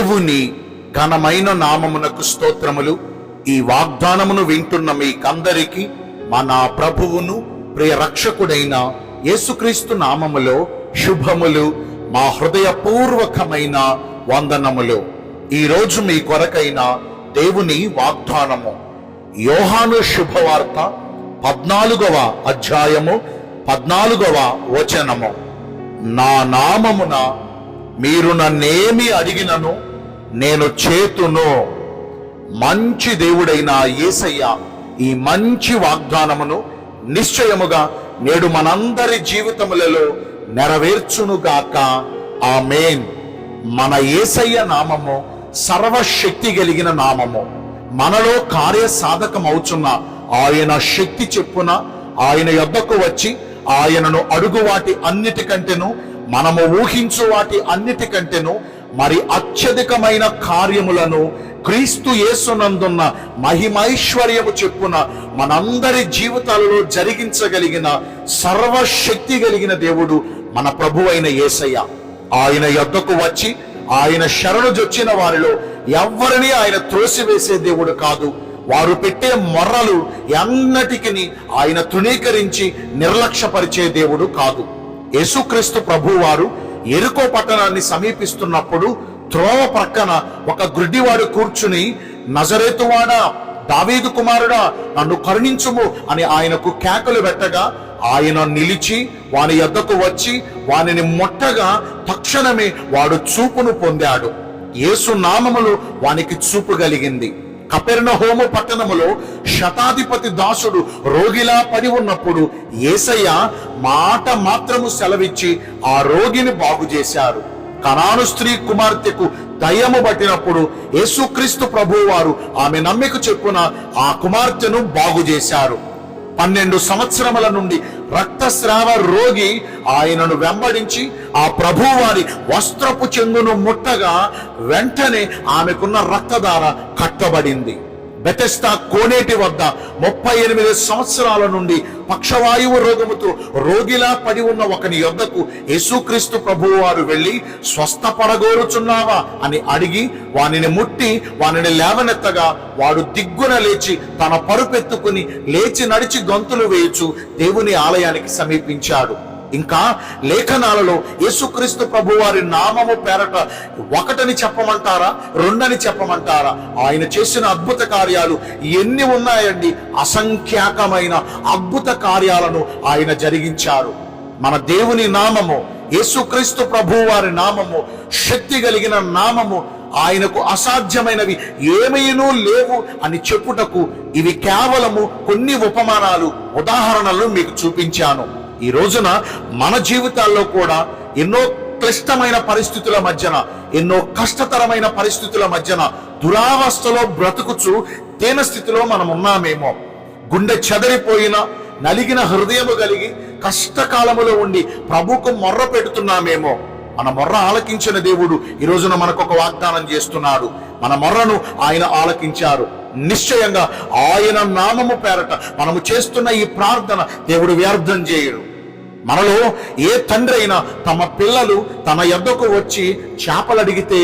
దేవుని ఘనమైన నామమునకు స్తోత్రములు. ఈ వాగ్దానమును వింటున్న మీకందరికీ మన ప్రభువును ప్రియ రక్షకుడైన యేసుక్రీస్తు నామములో శుభములు మా హృదయపూర్వకమైన వందనములు. ఈ రోజు మీ కొరకైన దేవుని వాగ్దానము. యోహాను శుభవార్త పద్నాలుగవ అధ్యాయము పద్నాలుగవ వచనము. నా నామమున మీరు నన్నేమి అడిగినను? నేను చేతును మంచి దేవుడైన యేసయ్య ఈ మంచి వాగ్దానమును నిశ్చయముగా నేడు మనందరి జీవితములలో నెరవేర్చునుగాక. మేన్ మన యేసయ్య నామము సర్వశక్తి కలిగిన నామము. మనలో కార్య సాధకమవుచున్న ఆయన శక్తి చెప్పున ఆయన యొద్దకు వచ్చి ఆయనను అడుగు వాటి అన్నిటికంటేను మనము ఊహించు వాటి అన్నిటికంటేను మరి అత్యధికమైన కార్యములను క్రీస్తు యేసునందున్న మహిమైశ్వర్యము చెప్పున మనందరి జీవితాలలో జరిగించగలిగిన సర్వశక్తి కలిగిన దేవుడు మన ప్రభువైన యేసయ్య. ఆయన యొద్దకు వచ్చి ఆయన శరణు జొచ్చిన వారిలో ఎవ్వరిని ఆయన త్రోసివేసే దేవుడు కాదు. వారు పెట్టే మొర్రలు ఎన్నటికి ఆయన తృణీకరించి నిర్లక్ష్యపరిచే దేవుడు కాదు. యేసుక్రీస్తు ప్రభువారు ఎరుకో పట్టణాన్ని సమీపిస్తున్నప్పుడు త్రోవ ప్రక్కన ఒక గుడ్డివాడు కూర్చుని నజరేతువాడా దావీదు కుమారుడా నన్ను కరుణించుము అని ఆయనకు కేకలు పెట్టగా ఆయన నిలిచి వాని యొద్దకు వచ్చి వానిని మొట్టగా తక్షణమే వాడు చూపును పొందాడు. యేసు నామములు వానికి చూపు కలిగింది. కపెర్ణ హోము పట్టణములో శతాధిపతి దాసుడు రోగిలా పడి ఉన్నప్పుడు ఏసయ్య మాట మాత్రము సెలవిచ్చి ఆ రోగిని బాగు చేశారు. కనాను స్త్రీ కుమార్తెకు దయ్యము పట్టినప్పుడు యేసుక్రీస్తు ప్రభువారు ఆమె నమ్మిక చెప్పున ఆ కుమార్తెను బాగు చేశారు. పన్నెండు సంవత్సరముల నుండి రక్తస్రావ రోగి ఆయనను వెంబడించి ఆ ప్రభువారి వస్త్రపు చెంగును ముట్టగా వెంటనే ఆమెకున్న రక్తధార కట్టబడింది. బెతెస్తా కోనేటి వద్ద ముప్పై ఎనిమిది సంవత్సరాల నుండి పక్షవాయువు రోగముతో రోగిలా పడి ఉన్న ఒకని యొద్దకు యేసుక్రీస్తు ప్రభువు వారు వెళ్ళి స్వస్థపడగోరుచున్నావా? అని అడిగి వానిని ముట్టి వానిని లేవనెత్తగా వాడు దిగ్గున లేచి తన పరుపెత్తుకుని లేచి నడిచి గంతులు వేయుచు దేవుని ఆలయానికి సమీపించాడు. ఇంకా లేఖనాలలో యేసుక్రీస్తు ప్రభు వారి నామము పేరట ఒకటని చెప్పమంటారా? రెండని చెప్పమంటారా? ఆయన చేసిన అద్భుత కార్యాలు ఎన్ని ఉన్నాయండి? అసంఖ్యాకమైన అద్భుత కార్యాలను ఆయన జరిగించారు. మన దేవుని నామము యేసుక్రీస్తు ప్రభు వారి నామము శక్తి కలిగిన నామము ఆయనకు అసాధ్యమైనవి ఏమైనూ లేవు అని చెప్పుటకు ఇవి కేవలము కొన్ని ఉపమానాలు ఉదాహరణలు మీకు చూపించాను. ఈ రోజున మన జీవితాల్లో కూడా ఎన్నో క్లిష్టమైన పరిస్థితుల మధ్యన ఎన్నో కష్టతరమైన పరిస్థితుల మధ్యన దురావస్థలో బ్రతుకుచు తేన స్థితిలో మనం ఉన్నామేమో గుండె చెదరిపోయిన నలిగిన హృదయము కలిగి కష్టకాలములో ఉండి ప్రభుకు మొర్ర పెడుతున్నామేమో. మన మొర్ర ఆలకించిన దేవుడు ఈ రోజున మనకు ఒక వాగ్దానం చేస్తున్నాడు. మన మొర్రను ఆయన ఆలకించారు. నిశ్చయంగా ఆయన నామము పేరట మనము చేస్తున్న ఈ ప్రార్థన దేవుడు వ్యర్థం చేయడు. మనలో ఏ తండ్రి అయినా తమ పిల్లలు తన ఎద్దకు వచ్చి చేపలు అడిగితే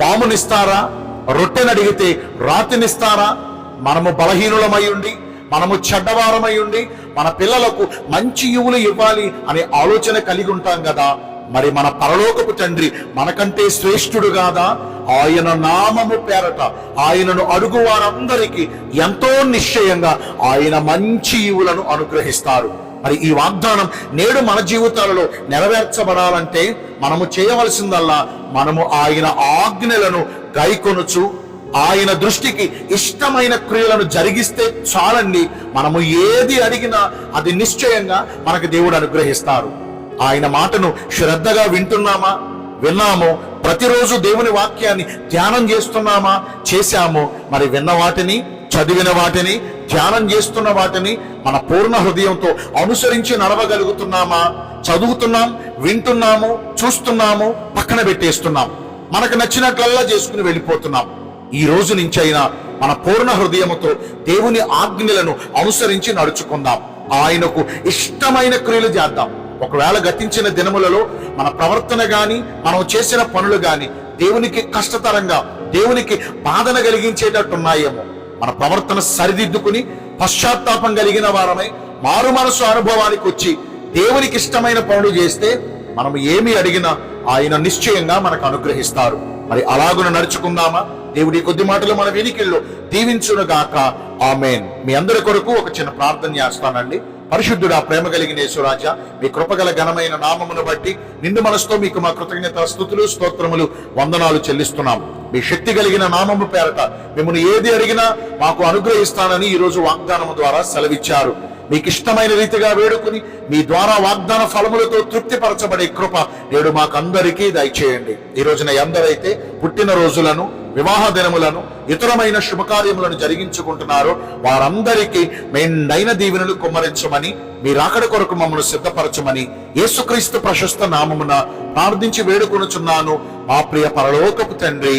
పామునిస్తారా? రొట్టెని అడిగితే రాతినిస్తారా? మనము బలహీనులమై ఉండి మనము చెడ్డవారమై ఉండి మన పిల్లలకు మంచి యువులు ఇవ్వాలి అనే ఆలోచన కలిగి ఉంటాం కదా మరి మన పరలోకపు తండ్రి మనకంటే శ్రేష్ఠుడు కాదా ఆయన నామము పేరట ఆయనను అడుగు వారందరికీ ఎంతో నిశ్చయంగా ఆయన మంచి యువులను అనుగ్రహిస్తారు. మరి ఈ వాగ్దానం నేడు మన జీవితాలలో నెరవేర్చబడాలంటే మనము చేయవలసిందల్లా మనము ఆయన ఆజ్ఞలను గైకొనుచు ఆయన దృష్టికి ఇష్టమైన క్రియలను జరిగిస్తే చాలండి. మనము ఏది అడిగినా అది నిశ్చయంగా మనకు దేవుడు అనుగ్రహిస్తారు. ఆయన మాటను శ్రద్ధగా వింటున్నామా? విన్నామో? ప్రతిరోజు దేవుని వాక్యాన్ని ధ్యానం చేస్తున్నామా? చేశామో? మరి విన్న వాటిని చదివిన వాటిని ధ్యానం చేస్తున్న వాటిని మన పూర్ణ హృదయంతో అనుసరించి నడవగలుగుతున్నామా? చదువుతున్నాం వింటున్నాము చూస్తున్నాము పక్కన పెట్టేస్తున్నాం. మనకు నచ్చినట్లల్లా చేసుకుని వెళ్ళిపోతున్నాం. ఈ రోజు నుంచైనా మన పూర్ణ హృదయముతో దేవుని ఆజ్ఞలను అనుసరించి నడుచుకుందాం. ఆయనకు ఇష్టమైన క్రియలు చేద్దాం. ఒకవేళ గతించిన దినములలో మన ప్రవర్తన గాని మనం చేసిన పనులు గాని దేవునికి కష్టతరంగా దేవునికి బాధన కలిగించేటట్టున్నాయేమో. మన ప్రవర్తన సరిదిద్దుకుని పశ్చాత్తాపం కలిగిన వారమై మారు మనసు అనుభవానికి వచ్చి దేవునికి ఇష్టమైన పనులు చేస్తే మనం ఏమి అడిగినా ఆయన నిశ్చయంగా మనకు అనుగ్రహిస్తారు. మరి అలాగున నడుచుకుందామా? దేవుడి కొద్ది మాటలు మన వినికిల్లో దీవించును గాక ఆమెన్. మీ అందరి కొరకు ఒక చిన్న ప్రార్థన చేస్తానండి. పరిశుద్ధుడా ప్రేమ కలిగిన యేసురాజ మీ కృపగల ఘనమైన నామమును బట్టి నిండు మనసుతో మీకు మా కృతజ్ఞత స్థుతులు స్తోత్రములు వందనాలు చెల్లిస్తున్నాం. మీ శక్తి కలిగిన నామము పేరట మిమ్మల్ని ఏది అడిగినా మాకు అనుగ్రహిస్తానని ఈ రోజు వాగ్దానము ద్వారా సెలవిచ్చారు. మీకు ఇష్టమైన రీతిగా వేడుకుని మీ ద్వారా వాగ్దాన ఫలములతో తృప్తిపరచబడే కృప నేడు మాకందరికీ దయచేయండి. ఈ రోజున ఎందరైతే పుట్టిన రోజులను వివాహ దినములను ఇతరమైన శుభకార్యములను జరిగించుకుంటున్నారో వారందరికీ మెండైన దీవెనలు కుమ్మరించమని మీ రాకడ కొరకు మమ్మల్ని సిద్ధపరచమని యేసుక్రీస్తు ప్రశస్త నామమున ప్రార్థించి వేడుకొనుచున్నాను. మా ప్రియ పరలోకపు తండ్రి